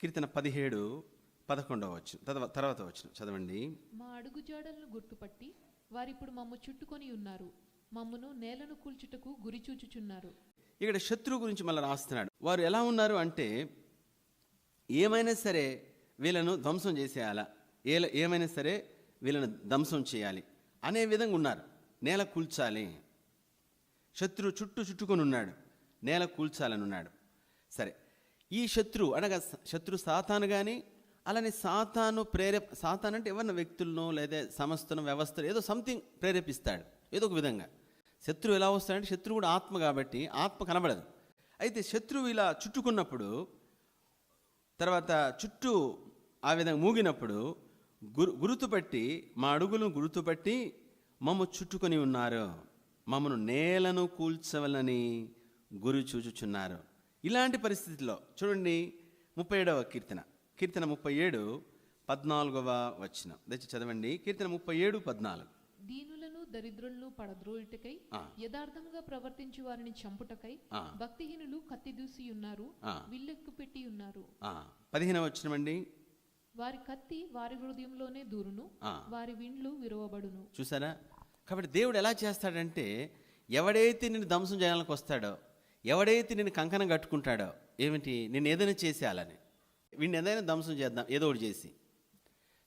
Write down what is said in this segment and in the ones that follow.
కీర్తన పదిహేడు పదకొండవ వచ్చు తర్వాత వచ్చిన చదవండి. మా అడుగుజాడలను గుర్తుపట్టి వారిప్పుడు మమ్ము చుట్టుకొని ఉన్నారు. మమ్మును నేలను కూల్చుటకు గురి చూచుచున్నారు. ఇక్కడ శత్రువు గురించి మళ్ళీ రాస్తున్నాడు. వారు ఎలా ఉన్నారు అంటే ఏమైనా సరే వీళ్ళను ధ్వంసం చేసేయాలా? ఏ ఏమైనా సరే వీళ్ళను ధ్వంసం చేయాలి. అనే విధంగా ఉన్నారు. నేల కూల్చాలి. శత్రువు చుట్టూ చుట్టుకొని ఉన్నాడు. నేల కూల్చాలని ఉన్నాడు. సరే ఈ శత్రువు అనగా శత్రు సాతాను కానీ అలానే సాతాను ప్రేరే సాతాను అంటే ఎవరిన? వ్యక్తులను లేదా సంస్థను వ్యవస్థను ఏదో సంథింగ్ ప్రేరేపిస్తాడు. ఏదో ఒక విధంగా. శత్రువు ఎలా వస్తాడంటే శత్రువు కూడా ఆత్మ కాబట్టి ఆత్మ కనబడదు. అయితే శత్రువు ఇలా చుట్టుకున్నప్పుడు తర్వాత చుట్టూ ఆ విధంగా మూగినప్పుడు గురు గుర్తుపట్టి మా అడుగులను గుర్తుపట్టి మమ్మ చుట్టుకొని ఉన్నారు. మమ్మను నేలను కూల్చవలని గురి చూచుచున్నారు. ఇలాంటి పరిస్థితిలో చూడండి ముప్పై ఏడవ కీర్తన. కీర్తన ముప్పై ఏడు పద్నాలుగవ వచ్చిన దయచేసి చదవండి. కీర్తన ముప్పై ఏడు పద్నాలుగు. దీనులను దరిద్రులను పడద్రోయుటకై ఆ. యథార్థంగా ప్రవర్తించు వారిని చంపుటకై. భక్తిహీనులు కత్తి దూసి ఉన్నారు. విల్లెక్కు పెట్టి ఉన్నారు. పదిహేనవ వచ్చినమండి వారి కత్తి వారి హృదయంలోనే దూరును. వారి విండ్లు విరవబడును. చూసారా? కాబట్టి దేవుడు ఎలా చేస్తాడంటే ఎవడైతే నిన్ను ధ్వంసం చేయాలని వస్తాడో ఎవడైతే నేను కంకణం కట్టుకుంటాడో ఏమిటి? నేను ఏదైనా చేసేయాలని. వీడిని ఏదైనా ధ్వంసం చేద్దాం ఏదో ఒకటి చేసి.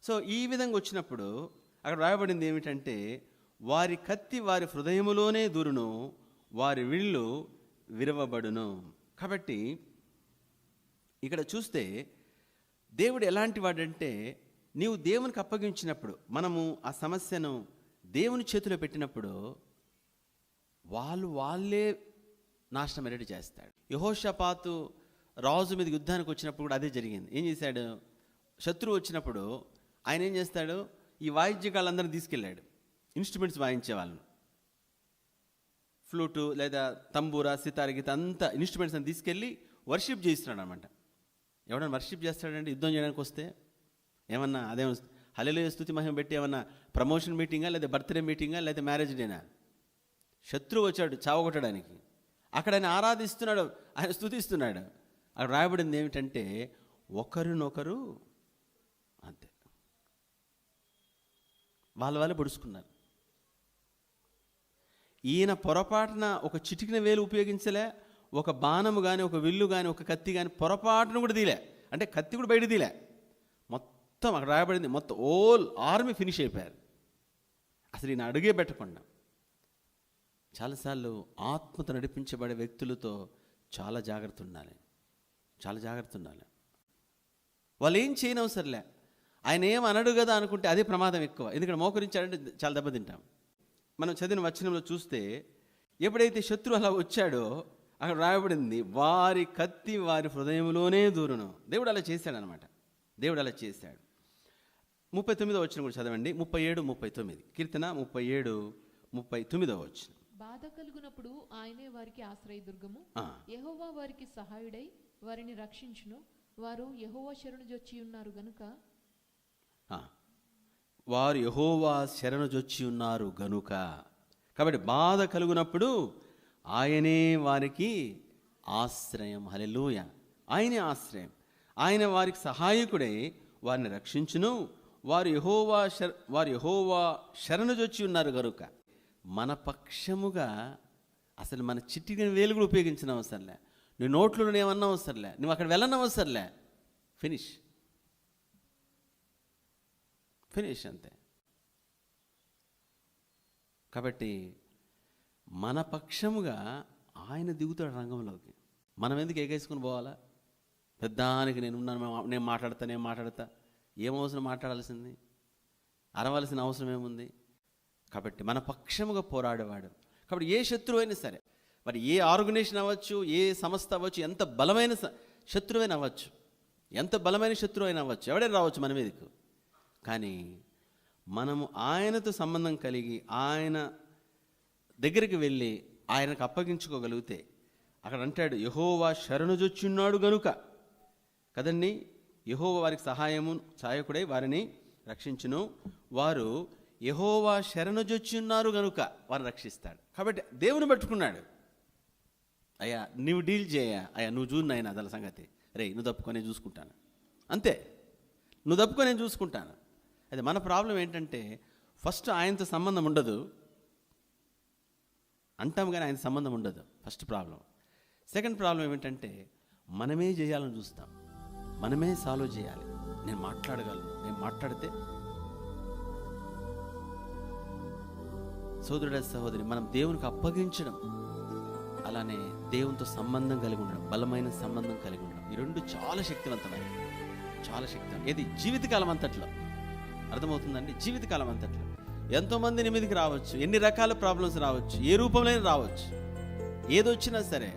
సో ఈ విధంగా వచ్చినప్పుడు అక్కడ రాయబడింది ఏమిటంటే వారి కత్తి వారి హృదయములోనే దూరును వారి విళ్ళు విరవబడును. కాబట్టి ఇక్కడ చూస్తే దేవుడు ఎలాంటి వాడంటే నీవు దేవునికి అప్పగించినప్పుడు మనము ఆ సమస్యను దేవుని చేతిలో పెట్టినప్పుడు వాళ్ళు వాళ్ళే నాశనం ఎరటి చేస్తాడు. యహోషపాతు రాజు మీద యుద్ధానికి వచ్చినప్పుడు కూడా అదే జరిగింది. ఏం చేశాడు? శత్రువు వచ్చినప్పుడు ఆయన ఏం చేస్తాడు? ఈ వాయిద్యకాలందరినీ తీసుకెళ్ళాడు. ఇన్స్ట్రుమెంట్స్ వాయించే వాళ్ళను ఫ్లూటు లేదా తంబూరా సితార గీత అంతా ఇన్స్ట్రుమెంట్స్ అని తీసుకెళ్ళి వర్షిప్ చేయిస్తున్నాడు అనమాట ఎవడన్నా వర్షిప్ చేస్తాడంటే యుద్ధం చేయడానికి వస్తే? ఏమన్నా అదేమో హలిలో స్థుతి మహిమ పెట్టి ఏమన్నా ప్రమోషన్ మీటింగా లేదా బర్త్డే మీటింగా లేదా మ్యారేజ్ డేనా? శత్రువు వచ్చాడు చావగొట్టడానికి. అక్కడ ఆయన ఆరాధిస్తున్నాడు ఆయన స్థుతిస్తున్నాడు అక్కడ రాయబడింది ఏమిటంటే ఒకరినొకరు అంతే. వాళ్ళ వాళ్ళే పొడుచుకున్నారు. ఈయన పొరపాటున ఒక చిటికిన వేలు ఉపయోగించలే ఒక బాణము కానీ ఒక విల్లు కానీ ఒక కత్తి కానీ పొరపాటును కూడా తీలే. అంటే కత్తి కూడా బయట తీలే. మొత్తం అక్కడ రాయబడింది మొత్తం ఓల్ ఆర్మీ ఫినిష్ అయిపోయారు. అసలు ఈయన అడుగే పెట్టకుండా. చాలాసార్లు ఆత్మతో నడిపించబడే వ్యక్తులతో చాలా జాగ్రత్త ఉండాలి. చాలా జాగ్రత్త ఉండాలి. వాళ్ళు ఏం చేయనవసరంలే. ఆయన ఏం అనడు కదా అనుకుంటే అదే ప్రమాదం ఎక్కువ. ఎందుకంటే మోకరించాడంటే చాలా దెబ్బతింటాం మనం చదివిన వచనంలో చూస్తే ఎప్పుడైతే శత్రువు అలా వచ్చాడో అక్కడ రాయబడింది వారి కత్తి వారి హృదయంలోనే దూరును. దేవుడు అలా చేశాడనమాట. దేవుడు అలా చేశాడు. ముప్పై తొమ్మిదో వచ్చిన కూడా చదవండి. ముప్పై ఏడు ముప్పై తొమ్మిది. కీర్తన ముప్పై ఏడు ముప్పై తొమ్మిదో వచ్చిన బాధ కలుగునప్పుడు ఆయనే వారికి ఆశ్రయదుర్గము. యెహోవా వారికి సహాయుడై వారిని రక్షించును. వారు యెహోవా శరణు జొచ్చి ఉన్నారు గనుక. ఆ. వారు యహోవా శరణుజొచ్చి ఉన్నారు గనుక. కాబట్టి బాధ కలుగునప్పుడు ఆయనే వారికి ఆశ్రయం. హలెలూయ ఆయనే ఆశ్రయం. ఆయన వారికి సహాయకుడై వారిని రక్షించును. వారు యహోవా శర వారు యహోవా శరణుజొచ్చి ఉన్నారు గనుక. మన పక్షముగా అసలు మన చిట్టిన వేలు కూడా ఉపయోగించిన అవసరంలే నువ్వు నోట్లో ఏమన్నా అవసరంలే నువ్వు అక్కడ వెళ్ళని అవసరంలే ఫినిష్ ఫినిష్ అంతే. కాబట్టి మన పక్షముగా ఆయన దిగుతాడు రంగంలోకి. మనం ఎందుకు ఎగేసుకుని పోవాలా? పెద్దానికి నేను ఉన్నాను నేను మాట్లాడతా నేను మాట్లాడతా. ఏం అవసరం మాట్లాడాల్సింది? అరవలసిన అవసరం ఏముంది? కాబట్టి మన పక్షముగా పోరాడేవాడు. కాబట్టి ఏ శత్రువైనా సరే మరి ఏ ఆర్గనైజేషన్ అవ్వచ్చు ఏ సంస్థ అవ్వచ్చు ఎంత బలమైన స- శత్రువైనా అవ్వచ్చు ఎంత బలమైన శత్రువు అయినా అవ్వచ్చు ఎవడైనా రావచ్చు మన మీదకు. కానీ మనము ఆయనతో సంబంధం కలిగి ఆయన దగ్గరికి వెళ్ళి ఆయనకు అప్పగించుకోగలిగితే అక్కడ అంటాడు యహోవా శరణుజొచ్చున్నాడు గనుక. కదండి? యహోవా వారికి సహాయము సహాయకుడై వారిని రక్షించును. వారు యహోవా శరణుజొచ్చున్నారు గనుక వారిని రక్షిస్తాడు. కాబట్టి దేవుని పట్టుకున్నాడు. అయ్యా నువ్వు డీల్ చేయ అయ్యా నువ్వు చూడు నాయన అదల సంగతి. రే నువ్వు తప్పుకొని చూసుకుంటాను. అంతే. నువ్వు తప్పుకో నేను చూసుకుంటాను. అది మన ప్రాబ్లం ఏంటంటే ఫస్ట్ ఆయనతో సంబంధం ఉండదు. అంటాం కానీ ఆయన సంబంధం ఉండదు. First problem. సెకండ్ ప్రాబ్లం ఏమిటంటే మనమే చేయాలని చూస్తాం. మనమే సాల్వ్ చేయాలి. నేను మాట్లాడగలను. నేను మాట్లాడితే సోదరుడ సహోదరి మనం దేవునికి అప్పగించడం అలానే దేవునితో సంబంధం కలిగి ఉండడం బలమైన సంబంధం కలిగి ఉండడం ఈ రెండు చాలా శక్తివంతమైన చాలా శక్తివంతం ఏది? జీవితకాలం అంతట్లో. అర్థమవుతుందండి? జీవితకాలం అంతట్లో. ఎంతోమంది నిమిదికి రావచ్చు ఎన్ని రకాల ప్రాబ్లమ్స్ రావచ్చు ఏ రూపంలో రావచ్చు. ఏదొచ్చినా సరే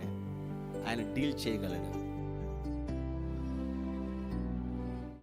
ఆయన డీల్ చేయగలడు.